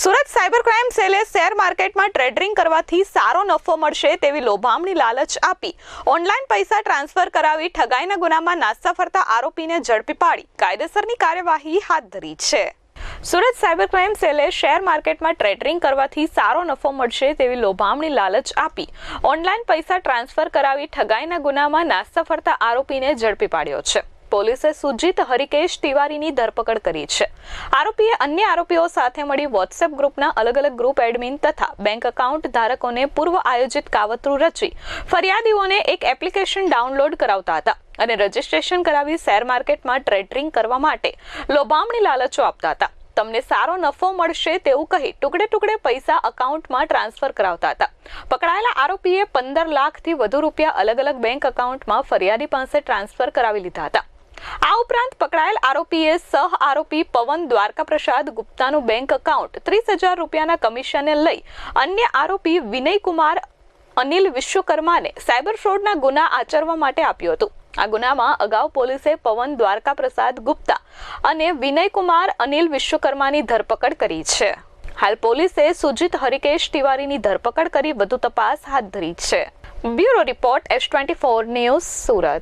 Surat cyber crime સેલે share માર્કેટમાં trading કરવાથી સારો નફો મળશે તેવી લોભામણી લાલચ આપી. ઓનલાઈન પૈસા ટ્રાન્સફર કરાવી ઠગાઈના ગુનામાં નાસ્તા ફરતા આરોપીને ઝડપી પાડી. કાયદેસરની કાર્યવાહી હાથ ધરી છે. સુરત સાયબર ક્રાઇમ સેલે શેર માર્કેટમાં ટ્રેડિંગ કરવાથી સારો નફો મળશે તેવી લોભામણી લાલચ આપી. ઓનલાઈન પૈસા ટ્રાન્સફર કરાવી ઠગાઈના ગુનામાં નાસ્તા ફરતા આરોપીને ઝડપી પાડ્યો છે. પોલીસે સુજીત હરિકેશ તિવારીની ધરપકડ કરી છે. આરોપીએ અન્ય આરોપીઓ સાથે મળી વોટ્સએપ ગ્રુપના અલગ અલગ ગ્રુપ એડમિન તથા બેંક એકાઉન્ટ ધારકોને પૂર્વ આયોજિત કાવતરું રચી ફરિયાદીઓને એક એપ્લિકેશન ડાઉનલોડ કરાવતા હતા અને રજીસ્ટ્રેશન કરાવી શેર માર્કેટમાં ટ્રેડિંગ કરવા માટે લોભામણી લાલચો આપતા હતા. તમને સારો નફો મળશે તેવું કહી ટુકડે ટુકડે પૈસા અકાઉન્ટમાં ટ્રાન્સફર કરાવતા હતા. પકડાયેલા આરોપીએ પંદર લાખથી વધુ રૂપિયા અલગ અલગ બેંક એકાઉન્ટમાં ફરિયાદી પાસે ટ્રાન્સફર કરાવી લીધા હતા. આ ઉપરાંત પકડાયેલ આરોપીએ સહ આરોપી પવન દ્વારકા પ્રસાદ ગુપ્તાનું બેંક એકાઉન્ટ ત્રીસ હજાર રૂપિયાના કમિશને લઈ અન્ય આરોપી વિનયકુમાર અનિલ વિશ્વકર્માને સાયબર ફ્રોડના ગુના આચરવા માટે આપ્યું હતું. આ ગુનામાં અગાઉ પોલીસે પવન દ્વારકા પ્રસાદ ગુપ્તા અને વિનયકુમાર અનિલ વિશ્વકર્માની ધરપકડ કરી છે. હાલ પોલીસે સુજીત હરિકેશ તિવારીની ધરપકડ કરી વધુ તપાસ હાથ ધરી છે. Bureau report S twenty four news Surat.